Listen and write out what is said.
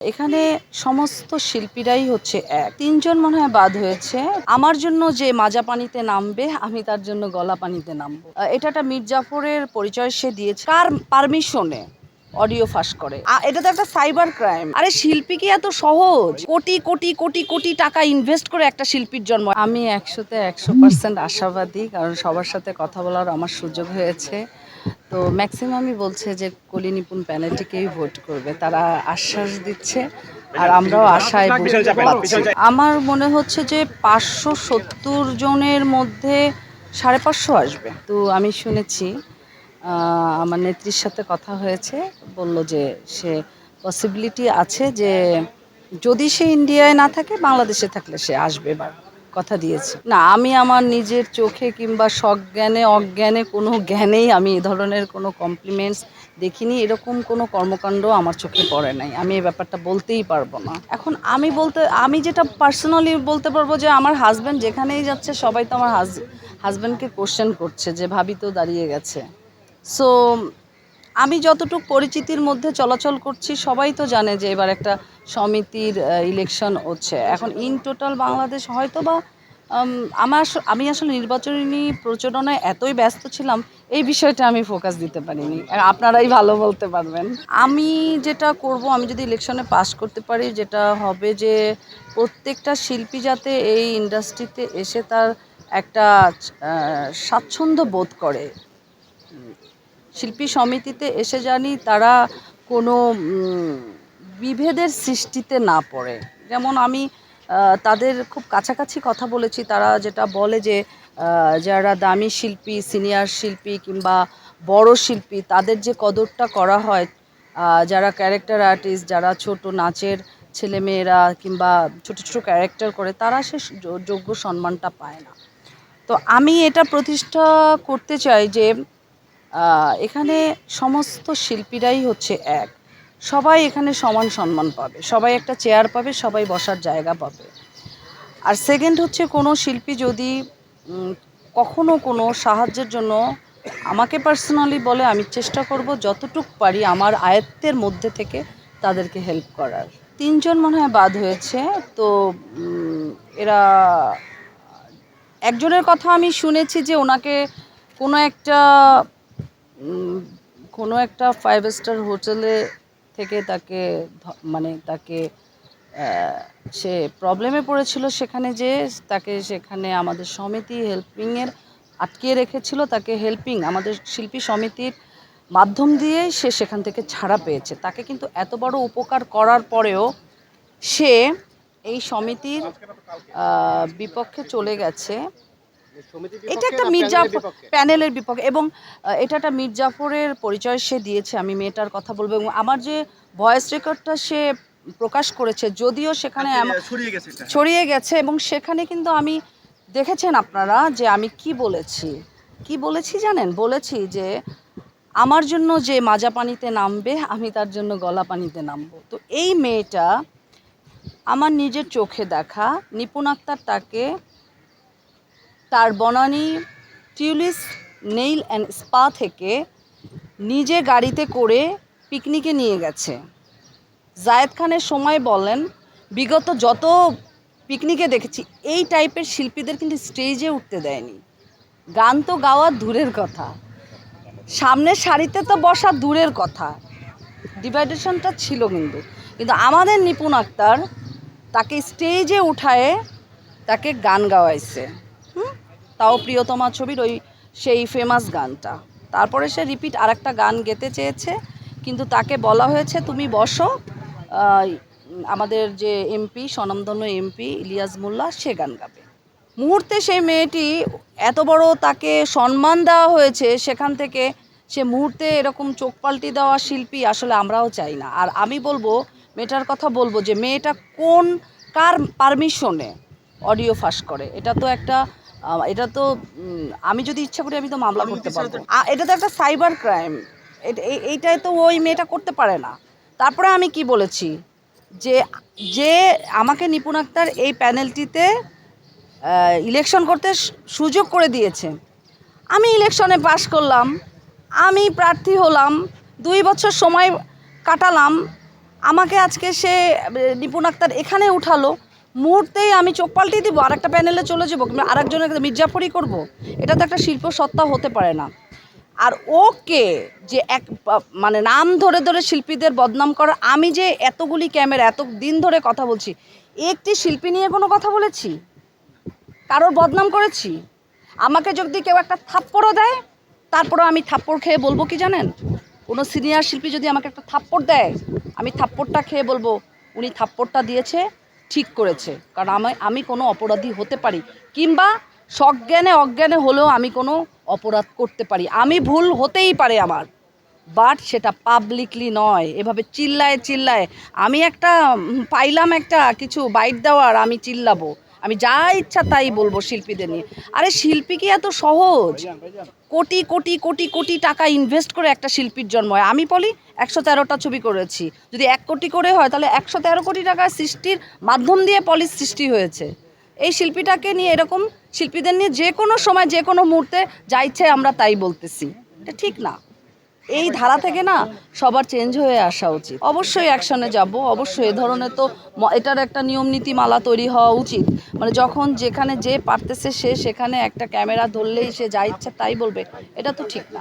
এখানে সমস্ত শিল্পীরাই হচ্ছে এক। তিনজন মনে হয় বাদ হয়েছে। আমার জন্য যে মাজা পানিতে নামবে, আমি তার জন্য গলা পানিতে নামবো। এটা একটা মির্জাফরের পরিচয় সে দিয়েছে। কার পারমিশনে অডিও ফাঁস করে। এটা তো একটা সাইবার ক্রাইম। আরে শিল্পী কি এত সহজ? কোটি কোটি কোটি কোটি টাকা ইনভেস্ট করে একটা শিল্পীর জন্ম। আমি একশোতে একশো পার্সেন্ট আশাবাদী কারণ সবার সাথে কথা বলার আমার সুযোগ হয়েছে। তো ম্যাক্সিমামই বলছে যে কলি নিপুণ প্যানেলটিকেই ভোট করবে। তারা আশ্বাস দিচ্ছে আর আমরাও আশায়। আমার মনে হচ্ছে যে পাঁচশো সত্তর জনের মধ্যে সাড়ে পাঁচশো আসবে। তো আমি শুনেছি আমার নেত্রীর সাথে কথা হয়েছে, বলল যে সে পসিবিলিটি আছে যে যদি সে ইন্ডিয়ায় না থাকে, বাংলাদেশে থাকলে সে আসবে এবার, কথা দিয়েছে। না, আমি আমার নিজের চোখে কিংবা সজ্ঞানে, অজ্ঞানে কোনো জ্ঞানেই আমি এ ধরনের কোনো কমপ্লিমেন্টস দেখিনি, এরকম কোনো কর্মকাণ্ড আমার চোখে পড়ে নাই। আমি এই ব্যাপারটা বলতেই পারব না। এখন আমি বলতে, আমি যেটা পার্সোনালি বলতে পারব যে আমার হাজব্যান্ড যেখানেই যাচ্ছে, সবাই তো আমার হাজ হাজব্যান্ডকে কোশ্চেন করছে যে ভাবি তো দাঁড়িয়ে গেছে। সো আমি যতটুকু পরিচিতির মধ্যে চলাচল করছি, সবাই তো জানে যে এবার একটা সমিতির ইলেকশন হচ্ছে। এখন ইন টোটাল বাংলাদেশ হয়তো বা আমার আমি আসলে নির্বাচনী প্রচারণায় এতই ব্যস্ত ছিলাম, এই বিষয়টা আমি ফোকাস দিতে পারিনি। আপনারাই ভালো বলতে পারবেন। আমি যেটা করব, আমি যদি ইলেকশনে পাস করতে পারি, যেটা হবে যে প্রত্যেকটা শিল্পী যাতে এই ইন্ডাস্ট্রিতে এসে তার একটা স্বাচ্ছন্দ্য বোধ করে। শিল্পী সমিতিতে এসে জানি তারা কোনো বিভেদের সৃষ্টিতে না পড়ে। যেমন আমি তাদের খুব কাছাকাছি কথা বলেছি, তারা যেটা বলে যে যারা দামি শিল্পী, সিনিয়র শিল্পী কিংবা বড় শিল্পী, তাদের যে কদরটা করা হয় যারা ক্যারেক্টার আর্টিস্ট, যারা ছোট নাচের ছেলেমেয়েরা কিংবা ছোট ছোট ক্যারেক্টার করে, তারা সে যোগ্য সম্মানটা পায় না। তো আমি এটা প্রতিষ্ঠা করতে চাই যে এখানে সমস্ত শিল্পীরাই হচ্ছে এক। সবাই এখানে সমান সম্মান পাবে। সবাই একটা চেয়ার পাবে, সবাই বসার জায়গা পাবে। আর সেকেন্ড হচ্ছে কোনো শিল্পী যদি কখনো কোনো সাহায্যের জন্য আমাকে পার্সোনালি বলে, আমি চেষ্টা করব যতটুক পারি আমার আয়ত্তের মধ্যে থেকে তাদেরকে হেল্প করার। তিনজন মনে হয় বাদ হয়েছে, তো এরা, একজনের কথা আমি শুনেছি যে ওনাকে কোনো একটা কোনো একটা ফাইভ স্টার হোটেলে থেকে তাকে মানে তাকে সে প্রবলেমে পড়েছিল সেখানে যে তাকে সেখানে আমাদের সমিতি হেল্পিংয়ের আটকিয়ে রেখেছিল, তাকে হেল্পিং আমাদের শিল্পী সমিতির মাধ্যম দিয়ে সে সেখান থেকে ছাড়া পেয়েছে। তাকে কিন্তু এত বড় উপকার করার পরেও সে এই সমিতির বিপক্ষে চলে গেছে। এটা একটা মির্জাফর প্যানেলের বিপক্ষে? এবং এটা একটা মির্জাফরের পরিচয় সে দিয়েছে আমি মেয়েটার কথা বলব। এবং আমার যে ভয়েস রেকর্ডটা সে প্রকাশ করেছে যদিও সেখানে ছড়িয়ে গেছে ছড়িয়ে গেছে। এবং সেখানে কিন্তু আমি দেখেছেন আপনারা যে আমি কি বলেছি। কি বলেছি জানেন? বলেছি যে আমার জন্য যে মাজা পানিতে নামবে আমি তার জন্য গলা পানিতে নামবো। তো এই মেয়েটা আমার নিজের চোখে দেখা নিপুণ আক্তার তাকে তার বনানী টিউলিস, নেইল অ্যান্ড স্পা থেকে নিজে গাড়িতে করে পিকনিকে নিয়ে গেছে। জায়েদ খানের সময় বলেন, বিগত যত পিকনিকে দেখেছি, এই টাইপের শিল্পীদের কিন্তু স্টেজে উঠতে দেয়নি। গান তো গাওয়া দূরের কথা। সামনের সারিতে তো বসা দূরের কথা। ডিভাইডেশনটা ছিল কিন্তু। কিন্তু আমাদের নিপুণ আক্তার তাকে স্টেজে উঠায়ে তাকে গান গাওয়াইছে। তাও প্রিয়তমা ছবির ওই সেই ফেমাস গানটা। তারপরে সে রিপিট আরেকটা গান গেতে চেয়েছে, কিন্তু তাকে বলা হয়েছে, তুমি বসো। আমাদের যে এমপি স্বনামধন্য এমপি ইলিয়াস মোল্লা, সে গান গাবে। মুহূর্তে সেই মেয়েটি এত বড় তাকে সম্মান দেওয়া হয়েছে, সেখান থেকে সে মুহূর্তে এরকম চোখ পাল্টি দেওয়া শিল্পী আসলে আমরাও চাই না। আর আমি বলব, মেয়েটার কথা বলব যে, মেয়েটা কোন কার পারমিশনে অডিও ফাঁস করে? এটা তো একটা এটা তো আমি যদি ইচ্ছা করি আমি তো মামলা করতে পারব। এটা তো একটা সাইবার ক্রাইম। এইটাই তো ওই মেয়েটা করতে পারে না। তারপরে আমি কি বলেছি? যে যে আমাকে নিপুণ আক্তার এই প্যানেলটিতে ইলেকশন করতে সুযোগ করে দিয়েছে। আমি ইলেকশনে পাশ করলাম। আমি প্রার্থী হলাম। দুই বছর সময় কাটালাম। আমাকে আজকে সে নিপুণ আক্তার এখানে উঠালো। মুহূর্তেই আমি চোখ পাল্টিয়ে দিব আর একটা প্যানেলে চলে যাব, কিংবা আরেকজনের মির্জাফরি করব। এটা তো একটা শিল্প সত্তা হতে পারে না। আর ওকে যে এক মানে নাম ধরে ধরে শিল্পীদের বদনাম করার আমি যে এতগুলি ক্যামেরা, এত দিন ধরে কথা বলছি, একটি শিল্পী নিয়ে কোনো কথা বলেছি? কারোর বদনাম করেছি? আমাকে যদি কেউ একটা থাপ্পড়ও দেয়, তারপরেও আমি থাপ্পড় খেয়ে বলব কি জানেন? কোনো সিনিয়র শিল্পী যদি আমাকে একটা থাপ্পড় দেয়, আমি থাপ্পড়টা খেয়ে বলব, উনি থাপ্পড়টা দিয়েছে ঠিক করেছে। কারণ আমি আমি কোনো অপরাধী হতে পারি, কিংবা সজ্ঞানে অজ্ঞানে হলেও আমি কোনো অপরাধ করতে পারি। আমি ভুল হতেই পারে আমার বাট সেটা পাবলিকলি নয়। এভাবে চিল্লায় চিল্লায়। আমি একটা পাইলাম একটা কিছু বাইট দেওয়ার, আমি চিল্লাবো। আমি যা ইচ্ছা তাই বলব শিল্পীদের নিয়ে। আরে শিল্পী কি এত সহজ? কোটি কোটি কোটি কোটি টাকা ইনভেস্ট করে একটা শিল্পীর জন্ম হয়। আমি বলি, একশো তেরোটা ছবি করেছি। যদি এক কোটি করে হয়, তাহলে একশো তেরো কোটি টাকা সৃষ্টির মাধ্যম দিয়ে পলিশ সৃষ্টি হয়েছে। এই শিল্পীটাকে নিয়ে এরকম, শিল্পীদের নিয়ে যে কোনো সময়, যে কোনো মুহূর্তে, যা ইচ্ছে আমরা তাই বলতেছি। এটা ঠিক না। এই ধারা থেকে না সবার চেঞ্জ হয়ে আসা উচিত। অবশ্যই অ্যাকশনে যাব, অবশ্যই এ ধরনের তো এটার একটা নিয়ম নীতিমালা তৈরি হওয়া উচিত। মানে যখন যেখানে যে পারতেছে সে সেখানে একটা ক্যামেরা ধরলেই সে যা ইচ্ছা তাই বলবে, এটা তো ঠিক না।